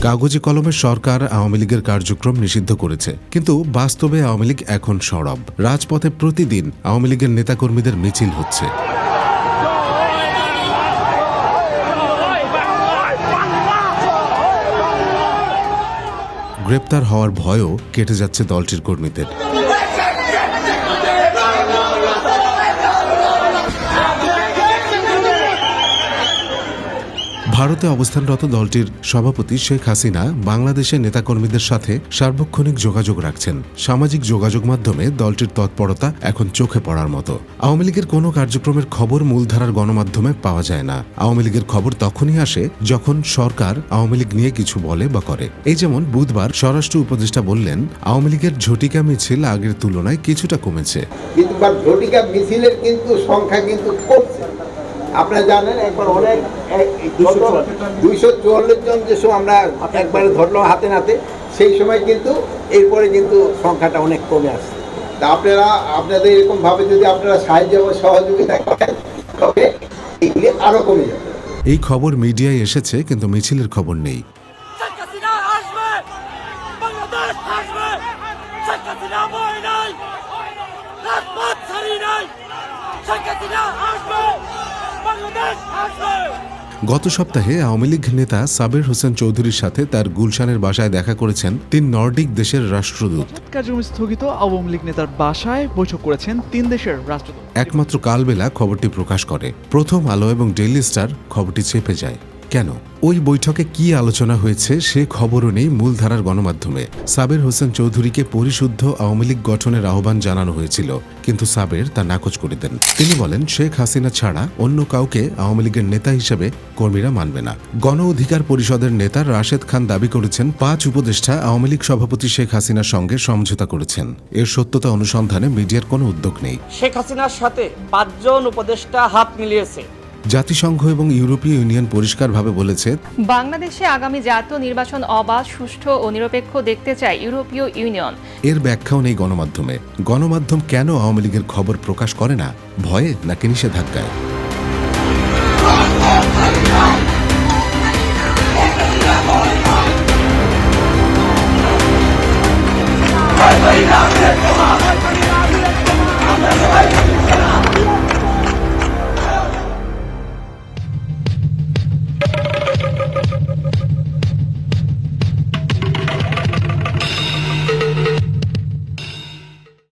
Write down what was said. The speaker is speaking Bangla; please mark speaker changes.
Speaker 1: কাগজে কলমে সরকার আওয়ামী লীগের কার্যক্রম নিষিদ্ধ করেছে। কিন্তু বাস্তবে আওয়ামী লীগ এখন সরব। রাজপথে প্রতিদিন আওয়ামী লীগের নেতাকর্মীদের মিছিল হচ্ছে। গ্রেপ্তার হওয়ার ভয়ও কেটে যাচ্ছে দলটির কর্মীদের। ভারতে অবস্থানরত দলটির সভাপতি শেখ হাসিনা বাংলাদেশের নেতাকর্মীদের সাথে সার্বক্ষণিক যোগাযোগ রাখছেন। সামাজিক যোগাযোগ মাধ্যমে দলটির তৎপরতা এখন চোখে পড়ার মতো। আওয়ামী লীগের কোনো কার্যক্রমের খবর মূলধারার গণমাধ্যমে পাওয়া যায় না। আওয়ামী লীগের খবর তখনই আসে যখন সরকার আওয়ামী লীগ নিয়ে কিছু বলে বা করে। এই যেমন বুধবার স্বরাষ্ট্র উপদেষ্টা বললেন, আওয়ামী লীগের ঝটিকা মিছিল আগের তুলনায় কিছুটা কমেছে।
Speaker 2: কিন্তু সংখ্যা কিন্তু কমছে। আপনারা জানেন একবার অনেক দুইশো চুয়াল্লিশ জন যে সময় আমরা একবারে ধরলাম হাতে নাতে সেই সময় কিন্তু এরপরে কিন্তু সংখ্যাটা অনেক কমে আসছে। তা আপনারা আপনাদের এরকমভাবে যদি আপনারা সাহায্য এবং সহযোগিতা করেন তবে এগুলি আরও কমে যাবে।
Speaker 1: এই খবর মিডিয়ায় এসেছে কিন্তু মিছিলের খবর নাই। গত সপ্তাহে আওয়ামী লীগ নেতা সাবের হোসেন চৌধুরীর সাথে তার গুলশানের বাসায় দেখা করেছেন তিন নর্ডিক দেশের রাষ্ট্রদূত।
Speaker 3: কার্যক্রম স্থগিত আওয়ামী লীগ নেতার বাসায় বৈঠক করেছেন তিন দেশের রাষ্ট্রদূত।
Speaker 1: একমাত্র কালবেলা খবরটি প্রকাশ করে। প্রথম আলো এবং ডেইলি স্টার খবরটি চেপে যায়। কেন? ওই বৈঠকে কি আলোচনা হয়েছে সে খবরও নেই মূলধারার গণমাধ্যমে। সাবের হোসেন চৌধুরীকে পরিশুদ্ধ আওয়ামী লীগ গঠনের আহ্বান জানানো হয়েছিল, কিন্তু সাবের তা নাকচ করে দেন। তিনি বলেন, শেখ হাসিনা ছাড়া অন্য কাউকে আওয়ামী লীগের নেতা হিসেবে কর্মীরা মানবে না। গণ অধিকার পরিষদের নেতা রাশেদ খান দাবি করেছেন, পাঁচ উপদেষ্টা আওয়ামী লীগ সভাপতি শেখ হাসিনার সঙ্গে সমঝোতা করেছেন। এর সত্যতা অনুসন্ধানে মিডিয়ার কোনো উদ্যোগ নেই।
Speaker 4: শেখ হাসিনার সাথে পাঁচজন উপদেষ্টা হাত মিলিয়েছে।
Speaker 1: জাতিসংঘ এবং ইউরোপীয় ইউনিয়ন পরিষ্কারভাবে বলেছে
Speaker 5: বাংলাদেশে আগামী জাতীয় নির্বাচন অবাধ সুষ্ঠু ও নিরপেক্ষ দেখতে চায় ইউরোপীয় ইউনিয়ন।
Speaker 1: এর ব্যাখ্যাও নেই গণমাধ্যমে। গণমাধ্যম কেন আওয়ামী লীগের খবর প্রকাশ করে না? ভয়ে নাকি নিষেধাজ্ঞায়?
Speaker 6: Hey,